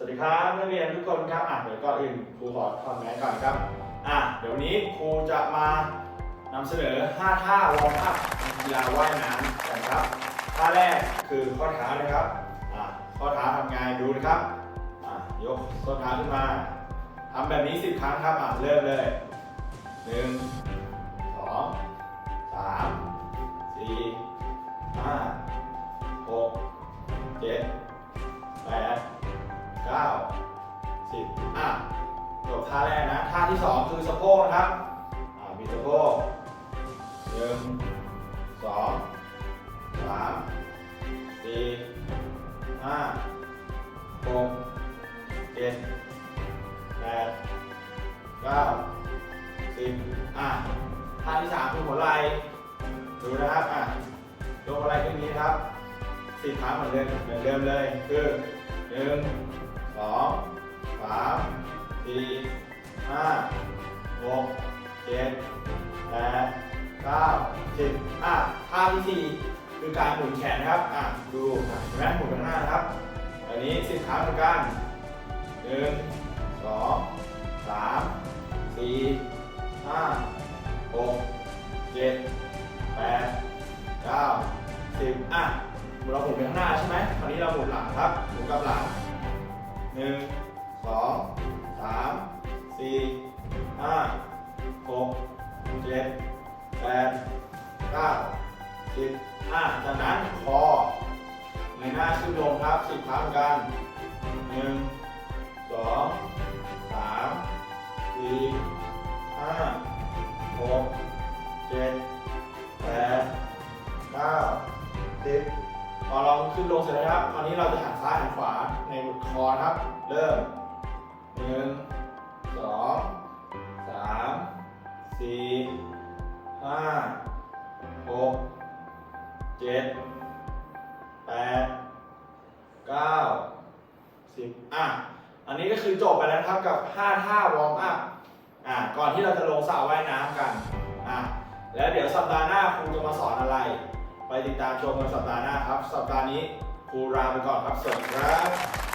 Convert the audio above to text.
สวัสดีครับนักเรียนทุกคนครับอะเดี๋ยวก่อนอื่นครูขอถอดแมสก่อนครับอะเดี๋ยวนี้ครูจะมานำเสนอ 5 ท่าวอร์มอัพกีฬาว่ายน้ำกันครับท่าแรกคือข้อเท้านะครับอะข้อเท้าทำไงดูนะครับอะยกส้นเท้าขึ้นมาทำแบบนี้ 10 ครั้งครับอะเริ่มเลย 1 2 3 4 5 6 7แปด เก้าสิบอะจบท่าแรกนะท่าที่สองคือสะโพกนะครับอ่ามีสะโพกหนึ่งสองสามสี่ห้าหกเจ็ดแปดเก้าสิบอะท่าที่สามคือหัวไหล่ดูนะครับอะยกอะไรขึ้นนี้นะครับสิบครั้งเหมือนเดิมเหมือนเดิมเลยคือหนึ่งส สองสามสี่ห้าหกเจ็ดแปดเก้าสิบอะท่าที่สี่คือการหมุนแขนนะครับอะดูอะเห็นไหมหมุนข้างหน้านะครับอันนี้สิบครั้งเหมือนกันหนึ่งสองสามสี่ห้าหกเจ็ดแปดเก้าสิบอะเราหมุนไปข้างหน้าใช่ไหมคราวนี้เราหมุนหลังครับหมุนกับหลัง หนึ่งสองสามสี่ห้าหกเจ็ดแปดเก้าสิบอะจากนั้นคอในหน้าขึ้นลงครับสิบครั้งกันหนึ่งสองสามสี่ห้าหกเจ็ดแปดเก้าสิบ พอเราขึ้นลงเสร็จแล้วครับ คราวนี้เราจะหันซ้ายหันขวาในหมุดคอนะครับ เริ่มหนึ่งสองสามสี่ห้าหกเจ็ดแปดเก้าสิบอะ อันนี้ก็คือจบไปแล้วครับกับ 5 ท่าวอร์มอัพอะก่อนที่เราจะลงสระว่ายน้ำกันอะแล้วเดี๋ยวสัปดาห์หน้าครูจะมาสอนอะไร ไปติดตามชมกันสัปดาห์หน้าครับ สัปดาห์นี้ครูราไปก่อนครับ สวัสดีครับ